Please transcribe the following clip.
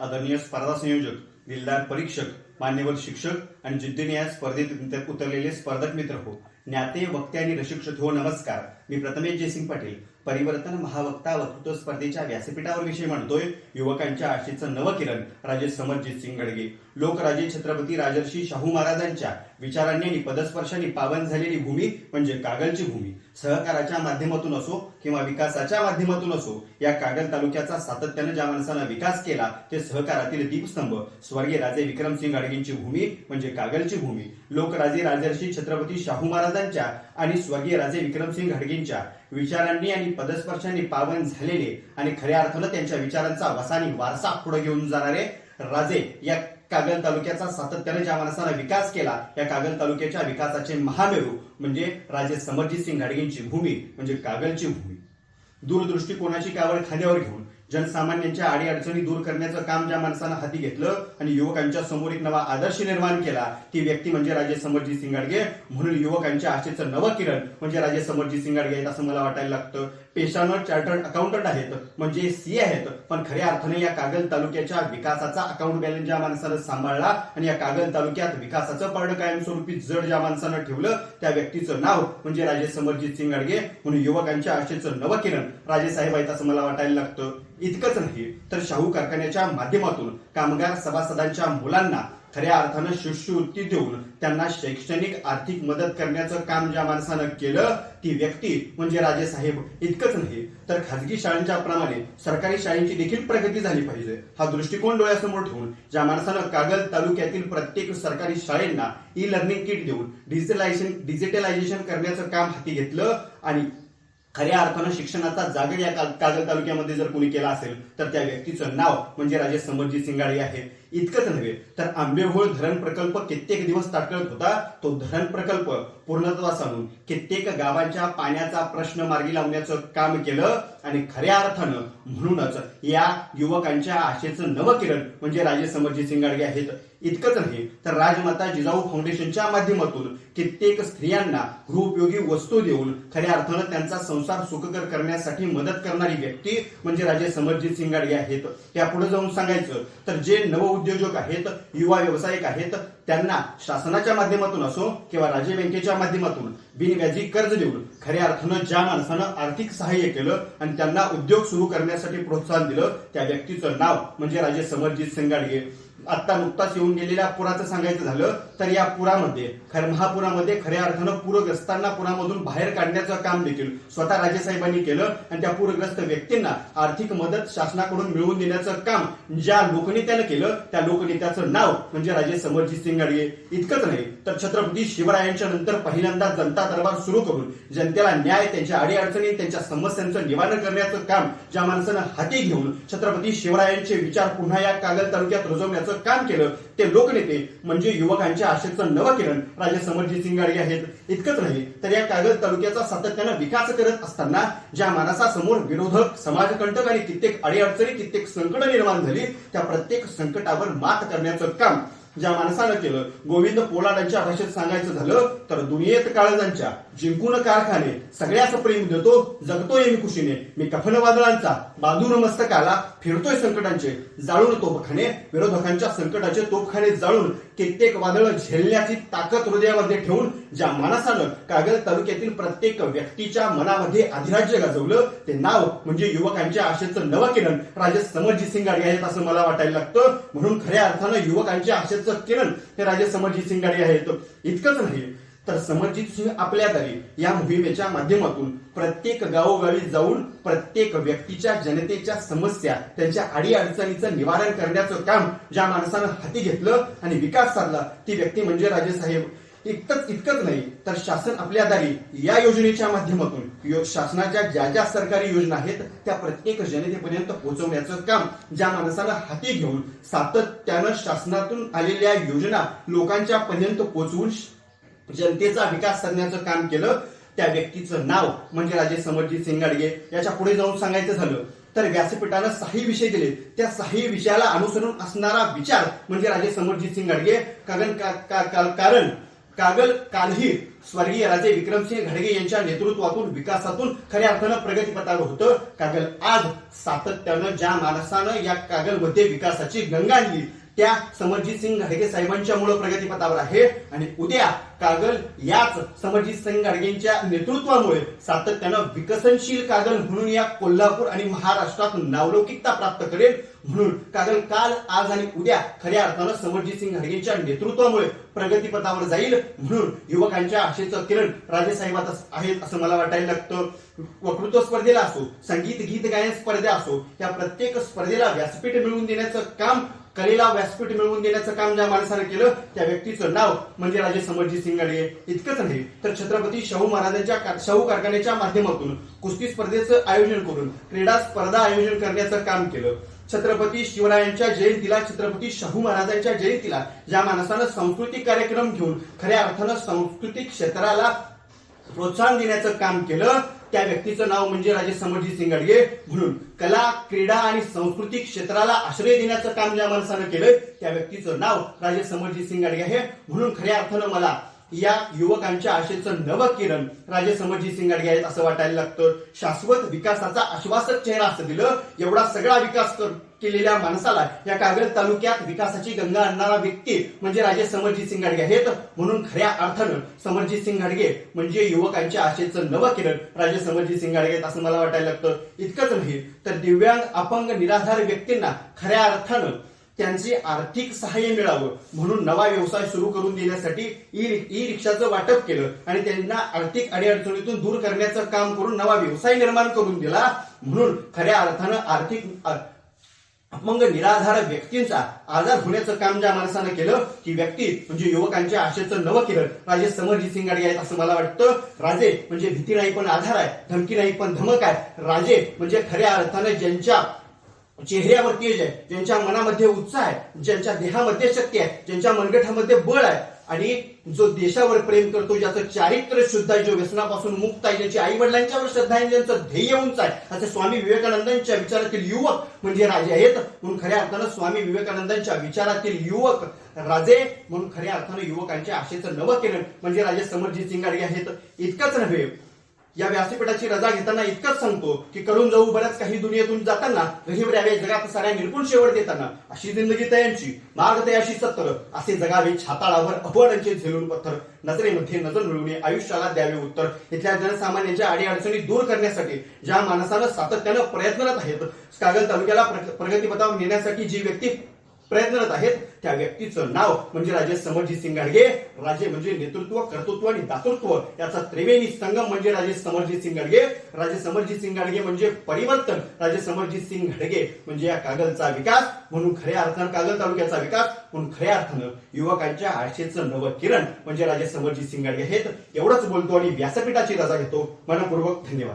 आदरणीय स्पर्धा संयोजक दिलदार परीक्षक मान्यवर शिक्षक आणि जिद्दीने या स्पर्धेत उतरलेले स्पर्धक मित्र हो. ज्ञाते वक्ते आणि रशिक्षक हो नमस्कार. मी प्रथमेश जयसिंग पाटील. परिवर्तन महावक्ता वक्तृत्व स्पर्धेच्या व्यासपीठावर विषय म्हणतोय युवकांच्या आशेचं नवकिरण राजे समरजित सिंग गडगे. लोकराजे छत्रपती राजर्षी शाहू महाराजांच्या विचारांनी आणि पदस्पर्शाने पावन झालेली भूमी म्हणजे कागलची भूमी. सहकाराच्या माध्यमातून असो किंवा विकासाच्या माध्यमातून असो या कागल तालुक्याचा सातत्यानं ज्या माणसानं विकास केला ते सहकारातील दीपस्तंभ. स्वर्गीय राजे विक्रमसिंग गाडगेंची भूमी म्हणजे कागलची भूमी. लोकराजे राजर्षी छत्रपती शाहू महाराजांच्या आणि स्वर्गीय राजे विक्रमसिंग घाडगेंच्या विचारांनी आणि पदस्पर्शांनी पावन झालेले आणि खऱ्या अर्थानं त्यांच्या विचारांचा वसानी वारसा पुढे घेऊन जाणारे राजे या कागल तालुक्याचा सातत्याने ज्या माणसानं विकास केला या कागल तालुक्याच्या विकासाचे महामेरू म्हणजे राजे समरजित सिंग घाडगेंची भूमी म्हणजे कागलची भूमी. दूरदृष्टिकोनाची कावड खांद्यावर घेऊन जनसामान्यांच्या अडीअडचणी दूर करण्याचं काम ज्या माणसानं हाती घेतलं आणि युवकांच्या समोर एक नवा आदर्श निर्माण केला ती व्यक्ती म्हणजे राजे समरजी सिंगाडगे. म्हणून युवकांच्या आशेचं नवं किरण म्हणजे राजे समरजी सिंगाडगे आहेत असं मला वाटायला लागतं. पेशानं चार्टर्ड अकाउंटंट आहेत म्हणजे सी आहेत. पण खऱ्या अर्थाने या कागल तालुक्याच्या विकासाचा अकाउंट बॅलन्स ज्या माणसानं सांभाळला आणि या कागल तालुक्यात विकासाचं पारड कायमस्वरूपी जड ज्या माणसानं ठेवलं त्या व्यक्तीचं नाव म्हणजे राजे समरजित सिंग अडगे म्हणून युवकांच्या आशेचं नवं किरण राजे साहेब आहेत असं मला वाटायला लागतं. इतकंच नाही तर शाहू कारखान्याच्या माध्यमातून कामगार सभासदांच्या मुलांना खऱ्या अर्थानं शिष्यवृत्ती देऊन त्यांना शैक्षणिक आर्थिक मदत करण्याचं काम ज्या माणसानं केलं ती व्यक्ती म्हणजे राजे साहेब इतकंच नाही तर खाजगी शाळांच्या प्रमाणे सरकारी शाळेंची देखील प्रगती झाली पाहिजे. हा दृष्टिकोन डोळ्यासमोर ठेवून ज्या माणसानं कागल तालुक्यातील प्रत्येक सरकारी शाळेंना ई लर्निंग किट देऊन डिजिटलायझेशन डिजिटलायझेशन करण्याचं काम हाती घेतलं आणि खऱ्या अर्थानं शिक्षणाचा जागर या कागल तालुक्यामध्ये जर कोणी केला असेल तर त्या व्यक्तीचं नाव म्हणजे राजे समरजित सिंगाडे आहे. इतकंच नव्हे तर आंबेहोळ धरण प्रकल्प कित्येक दिवस ताटकळत होता. तो धरण प्रकल्प पूर्णत्वास आणून कित्येक गावांच्या पाण्याचा प्रश्न मार्गी लावण्याचं काम केलं. आणि खऱ्या अर्थानं म्हणूनच या युवकांच्या आशेचं नवं किरण म्हणजे राजे समरजी सिंगाडगे आहेत इतकंच नाही तर राजमाता जिजाऊ फाउंडेशनच्या माध्यमातून कित्येक स्त्रियांना गृहोपयोगी वस्तू देऊन खऱ्या अर्थानं त्यांचा संसार सुखकर करण्यासाठी मदत करणारी व्यक्ती म्हणजे राजे समरजित सिंगाडगे आहेत. त्या पुढे जाऊन सांगायचं तर जे नवउद्योजक आहेत युवा व्यावसायिक आहेत त्यांना शासनाच्या माध्यमातून असो किंवा राज्य बँकेच्या माध्यमातून बिनव्याजी कर्ज देऊन खऱ्या अर्थानं ज्या माणसानं आर्थिक सहाय्य केलं आणि त्यांना उद्योग सुरू करण्यासाठी प्रोत्साहन दिलं. त्या व्यक्तीचं नाव म्हणजे राजे समरजित सिंगाडगे. आता नुकताच येऊन गेलेल्या पुराचं सांगायचं झालं तर या पुरामध्ये खर महापुरामध्ये खऱ्या अर्थानं पूरग्रस्तांना पुरामधून बाहेर काढण्याचं काम देखील स्वतः राजेसाहेबांनी केलं आणि त्या पूरग्रस्त व्यक्तींना आर्थिक मदत शासनाकडून मिळवून देण्याचं काम ज्या लोकनेत्यानं केलं त्या लोकनेत्याचं नाव म्हणजे राजे समरजित सिंग गाडगे. इतकंच नाही तर छत्रपती शिवरायांच्या नंतर पहिल्यांदा जनता दरबार सुरू करून जनतेला न्याय त्यांच्या अडीअडचणी त्यांच्या समस्यांचं निवारण करण्याचं काम ज्या माणसानं हाती घेऊन छत्रपती शिवरायांचे विचार पुन्हा या कागल तालुक्यात रुजवण्याचं काम केलं ते लोकनेते म्हणजे युवकांच्या आशेचं नवं किरण राजे समरजी सिंग आहेत. इतकंच नाही तर या कागद तालुक्याचा सातत्यानं विकास करत असताना ज्या माणसासमोर विरोधक समाजकंटक आणि कित्येक अडीअडचणी कित्येक संकट निर्माण झाली त्या प्रत्येक संकटावर मात करण्याचं काम ज्या माणसानं केलं गोविंद पोलाडांच्या भाषेत सांगायचं झालं तर दुनियेत काळजांच्या जिंकून कारखाने सगळ्याच प्रेम देतो जगतोय मी खुशीने. मी कफन वादळांचा बांधून मस्तकाला फिरतोय संकटांचे जाळून तोफखाने विरोधकांच्या संकटाचे तोफखाने जाळून कित्येक वादळ झेलण्याची ताकद हृदयामध्ये ठेवून ज्या माणसानं कागल तालुक्यातील प्रत्येक व्यक्तीच्या मनामध्ये अधिराज्य गाजवलं ते नाव म्हणजे युवकांच्या आशेचं नवं किरण राजे समरजी सिंग गाडगे आहेत असं मला वाटायला लागतं. म्हणून खऱ्या अर्थानं युवकांच्या आशेचं किरण हे राजे समरजित सिंग गाडी आहेत. इतकंच नाही तर समरजित सिंग आपल्या दारी या मोहिमेच्या माध्यमातून प्रत्येक गावोगावी जाऊन प्रत्येक व्यक्तीच्या जनतेच्या समस्या त्यांच्या अडीअडचणीचं निवारण करण्याचं काम ज्या माणसानं हाती घेतलं आणि विकास साधला ती व्यक्ती म्हणजे राजेसाहेब इतकंच इतकंच नाही तर शासन आपल्या दारी या योजनेच्या माध्यमातून यो- शासनाच्या ज्या ज्या सरकारी योजना आहेत त्या प्रत्येक जनतेपर्यंत पोहोचवण्याचं काम ज्या माणसानं हाती घेऊन सातत्यानं शासनातून आलेल्या योजना लोकांच्या पर्यंत पोहोचवून जनतेचा विकास साधण्याचं काम केलं त्या व्यक्तीचं नाव म्हणजे राजे समरजित सिंग गाडगे याच्यापुढे जाऊन सांगायचं झालं तर व्यासपीठानं सही विषय दिले. त्या सही विषयाला अनुसरून असणारा विचार म्हणजे राजे समरजित सिंग गाडगे कारण का- का- का- कारण कागल कालही स्वर्गीय राजे विक्रमसिंह घडगे यांच्या नेतृत्वातून विकासातून खऱ्या अर्थानं प्रगतीपथावर होतं. कागल आज सातत्यानं ज्या माणसानं या कागलमध्ये विकासाची गंगा आणली त्या समरजित सिंग घाडगे साहेबांच्यामुळे प्रगतीपथावर आहे. आणि उद्या कागल याच समरजित सिंग घाडगेंच्या नेतृत्वामुळे सातत्यानं विकसनशील कागल म्हणून या कोल्हापूर आणि महाराष्ट्रात नावलौकिकता प्राप्त करेल म्हणून कागल काल आज आणि उद्या खऱ्या अर्थानं समरजित सिंग घाडगेंच्या नेतृत्वामुळे प्रगतीपथावर जाईल म्हणून युवकांच्या आशेचं किरण राजेसाहेबात आहेत असं मला वाटायला लागतं. वक्तृत्व स्पर्धेला असो संगीत गीत गायन स्पर्धा असो या प्रत्येक स्पर्धेला व्यासपीठ मिळवून देण्याचं काम कलेला व्यासपीठ मिळवून देण्याचं काम ज्या माणसानं केलं त्या व्यक्तीचं नाव म्हणजे राजे समरजी सिंगाडे. इतकंच नाही तर छत्रपती शाहू महाराजांच्या का- शाहू कारखान्याच्या माध्यमातून कुस्ती स्पर्धेचं आयोजन करून क्रीडा स्पर्धा आयोजन करण्याचं काम केलं. छत्रपती शिवरायांच्या जयंतीला छत्रपती शाहू महाराजांच्या जयंतीला ज्या माणसानं सांस्कृतिक कार्यक्रम घेऊन खऱ्या अर्थानं सांस्कृतिक क्षेत्राला प्रोत्साहन देण्याचं काम केलं त्या व्यक्तीचं नाव म्हणजे राजे समरजी सिंग म्हणून कला क्रीडा आणि सांस्कृतिक क्षेत्राला आश्रय देण्याचं काम ज्या माणसानं केलं त्या व्यक्तीचं नाव राजे समरजी सिंग गाडगे आहे. म्हणून खऱ्या अर्थानं मला या युवकांच्या आशेचं नवं किरण राजे समरजित सिंग आहेत असं वाटायला लागतं. शाश्वत विकासाचा आश्वासक चेहरा असं दिलं. एवढा सगळा विकास कर- केलेल्या माणसाला या कागल तालुक्यात विकासाची गंगा आणणारा व्यक्ती म्हणजे राजे समरजित सिंग आहेत. म्हणून खऱ्या अर्थानं समरजीत सिंग गाडगे म्हणजे युवकांच्या आशेचं नवं किरण राजे समरजित सिंग आहेत असं मला वाटायला लागतं. इतकंच नाही तर दिव्यांग अपंग निराधार व्यक्तींना खऱ्या अर्थानं त्यांचे आर्थिक सहाय्य मिळावं म्हणून नवा व्यवसाय सुरू करून देण्यासाठी ई ई रिक्षाचं वाटप केलं आणि त्यांना आर्थिक अडीअडचणीतून दूर करण्याचं काम करून नवा व्यवसाय निर्माण करून दिला म्हणून खऱ्या अर्थानं आर्थिक अपंग निराधार व्यक्तींचा आजार होण्याचं काम ज्या माणसानं केलं ती व्यक्ती म्हणजे युवकांच्या आशेचं नवं केलं राजे समरजित सिंग गाडगे आहेत असं मला वाटतं. राजे म्हणजे भीती नाही पण आधार आहे धमकी नाही पण धमक आहे. राजे म्हणजे खऱ्या अर्थानं ज्यांच्या चेहऱ्यावर तेज आहे ज्यांच्या मनामध्ये उत्साह आहे ज्यांच्या देहामध्ये शक्ती आहे ज्यांच्या मनगटामध्ये बळ आहे. आणि जो देशावर प्रेम करतो ज्याचं चारित्र्य शुद्ध आहे जो व्यसनापासून मुक्त आहे ज्याची आई वडिलांच्यावर श्रद्धा आहे ज्यांचं ध्येय उंच आहे. असे स्वामी विवेकानंदांच्या विचारातील युवक म्हणजे राजे आहेत. म्हणून खऱ्या अर्थानं स्वामी विवेकानंदांच्या विचारातील युवक राजे. म्हणून खऱ्या अर्थानं युवकांच्या आशेचं नवं किरण म्हणजे राजे समरजित सिंगाडे आहेत. इतकंच नव्हे या व्यासपीठाची रजा घेताना इतकंच सांगतो की करून जाऊ बऱ्याच काही दुनियेतून जाताना गरीब राहावे जगात साऱ्या निर्गुण शेवट देताना अशी जिंदगी तयांची मार्ग तयाशी सत्तर असे जगावे छाताळावर अपवाडांचे झेलून पत्थर. नजरेमध्ये नजर मिळवणे आयुष्याला द्यावे उत्तर. इथल्या जनसामान्यांच्या अडीअडचणी दूर करण्यासाठी ज्या माणसानं सातत्यानं प्रयत्नरत आहेत कागल तालुक्याला प्रगतीपथावर नेण्यासाठी जी व्यक्ती प्रयत्नरत आहेत त्या व्यक्तीचं नाव म्हणजे राजे समरजित सिंग गाडगे. राजे म्हणजे नेतृत्व कर्तृत्व आणि दातृत्व याचा त्रिवेणी संगम म्हणजे राजे समरजित सिंग गाडगे. राजे समरजित सिंग गाडगे म्हणजे परिवर्तन. राजे समरजित सिंग घडगे म्हणजे या कागलचा विकास. म्हणून खऱ्या अर्थानं कागल तालुक्याचा विकास. म्हणून खऱ्या अर्थानं युवकांच्या आशेचं नवं किरण म्हणजे राजे समरजित सिंग गाडगे आहेत. एवढंच बोलतो आणि व्यासपीठाची रजा घेतो. मनपूर्वक धन्यवाद.